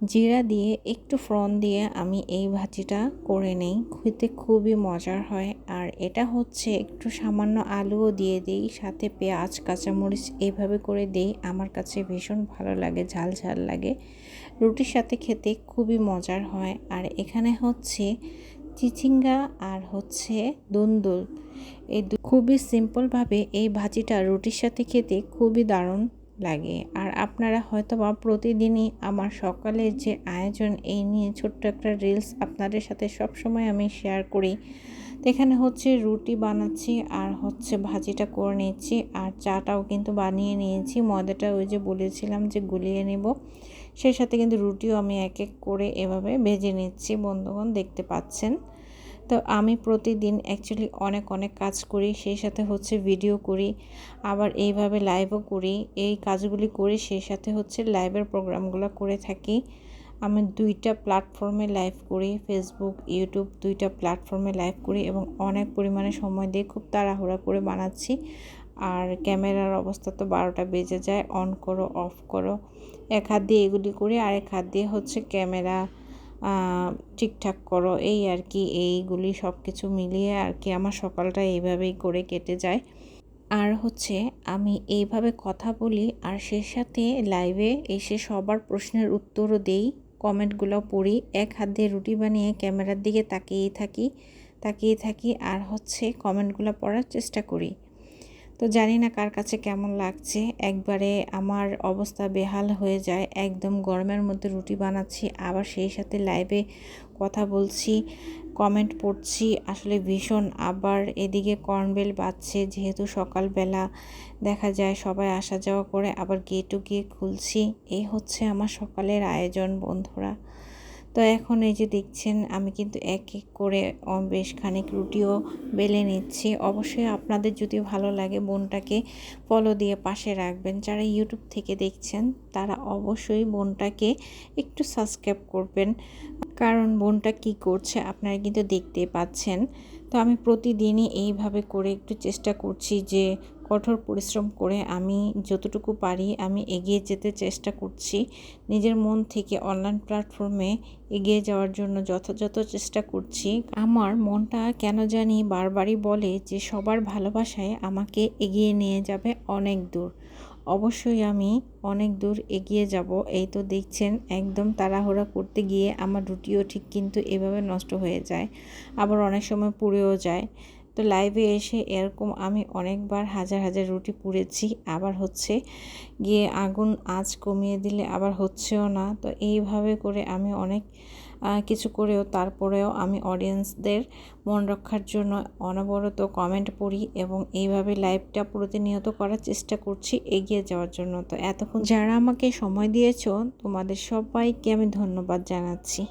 জিরা দিয়ে একটু ফ্রন দিয়ে আমি এই ভাজিটা করে নেই। খেতে খুবই মজার হয়। আর এটা হচ্ছে একটু সামান্য আলুও দিয়ে দিই, সাথে পেঁয়াজ, কাঁচামরিচ এইভাবে করে দিই। আমার কাছে ভীষণ ভালো লাগে, ঝাল ঝাল লাগে। রুটির সাথে খেতে খুবই মজার হয়। আর এখানে হচ্ছে চিচিঙ্গা আর হচ্ছে দুন্দুল। এই খুবই সিম্পলভাবে এই ভাজিটা রুটির সাথে খেতে খুবই দারুণ লাগে। আর আপনারা হয়তো বা প্রতিদিনই আমার সকালের যে আয়োজন, এই নিয়ে ছোট্ট একটা রিলস আপনাদের সাথে সব সময় আমি শেয়ার করি। এখানে হচ্ছে রুটি বানাচ্ছি, আর হচ্ছে ভাজিটা করে নিচ্ছি, আর চাটাও কিন্তু বানিয়ে নিয়েছি। ময়দাটা ওই যে বলেছিলাম যে গুলিয়ে নেব। সেই সাথে কিন্তু রুটিও আমি এক এক করে এভাবে ভেজে নিচ্ছি, বন্ধুগণ দেখতে পাচ্ছেন। তো আমি প্রতিদিন অ্যাকচুয়ালি অনেক অনেক কাজ করি, সেই সাথে হচ্ছে ভিডিও করি, আবার এইভাবে লাইভও করি। এই কাজগুলি করি সেই সাথে হচ্ছে লাইভের প্রোগ্রামগুলো করে থাকি। আমি দুইটা প্ল্যাটফর্মে লাইভ করি ফেসবুক ইউটিউব দুইটা প্ল্যাটফর্মে লাইভ করি এবং অনেক পরিমাণে সময় দিয়ে খুব তাড়াহুড়া করে বানাচ্ছি। আর ক্যামেরার অবস্থা তো বারোটা বেজে যায় অন করো অফ করো। এক হাত দিয়ে এগুলি করি আর এক হাত দিয়ে হচ্ছে ক্যামেরা ঠিকঠাক করো, এই আর কি, এইগুলি সব কিছু মিলিয়ে আর কি আমার সকালটা এইভাবেই করে কেটে যায়। আর হচ্ছে আমি এইভাবে কথা বলি আর সে সাথে লাইভে এসে সবার প্রশ্নের উত্তরও দেই কমেন্টগুলো পড়ি, এক হাত দিয়ে রুটি বানিয়ে ক্যামেরার দিকে তাকিয়েই থাকি তাকিয়ে থাকি আর হচ্ছে কমেন্টগুলো পড়ার চেষ্টা করি। তো জানি না কার কাছে কেমন লাগছে। একবারে আমার অবস্থা বেহাল হয়ে যায়। একদম গরমের মধ্যে রুটি বানাচ্ছি, আবার সেই সাথে লাইভে কথা বলছি কমেন্ট পড়ছি। আসলে ভীষণ আবার এদিকে কর্নবেল বাজছে, যেহেতু সকালবেলা দেখা যায় সবাই আসা যাওয়া করে, আবার গেটও গিয়ে খুলছি। এই হচ্ছে আমার সকালের আয়োজন, বন্ধুরা। তো এখন এই যে দেখছেন, আমি কিন্তু এক এক করে বেশ খানিক রুটিও বেলে নিচ্ছি। অবশ্যই আপনাদের যদি ভালো লাগে বোনটাকে ফলো দিয়ে পাশে রাখবেন। যারা ইউটিউব থেকে দেখছেন, তারা অবশ্যই বোনটাকে একটু সাবস্ক্রাইব করবেন। কারণ বোনটা কি করছে, আপনারা কিন্তু দেখতে পাচ্ছেন। তো আমি প্রতিদিনই এইভাবে করে একটু চেষ্টা করছি যে কঠোর পরিশ্রম করে আমি যতটুকু পারি আমি এগিয়ে যেতে চেষ্টা করছি। নিজের মন থেকে অনলাইন প্ল্যাটফর্মে এগিয়ে যাওয়ার জন্য যথাযথ চেষ্টা করছি। আমার মনটা কেন জানি বারবারই বলে যে সবার ভালোবাসায় আমাকে এগিয়ে নিয়ে যাবে অনেক দূর। অবশ্যই আমি অনেক দূর এগিয়ে যাব। এই তো দেখছেন, একদম তাড়াহুড়া করতে গিয়ে আমার রুটিও ঠিক কিন্তু এভাবে নষ্ট হয়ে যায়। আবার অনেক সময় পুড়েও যায়। তো লাইভে এসে এরকম আমি অনেকবার হাজার হাজার রুটি পুড়েছি, আবার হচ্ছে গিয়ে আগুন আঁচ কমিয়ে দিলে আবার হচ্ছেও না। তো এইভাবে করে আমি অনেক কিছু করেও তারপরেও আমি অডিয়েন্সদের মন রক্ষার জন্য অনবরত কমেন্ট পড়ি এবং এইভাবে লাইভটা প্রতিনিয়ত করার চেষ্টা করছি এগিয়ে যাওয়ার জন্য। তো এতক্ষণ যারা আমাকে সময় দিয়েছ তোমাদের সবাইকে আমি ধন্যবাদ জানাচ্ছি।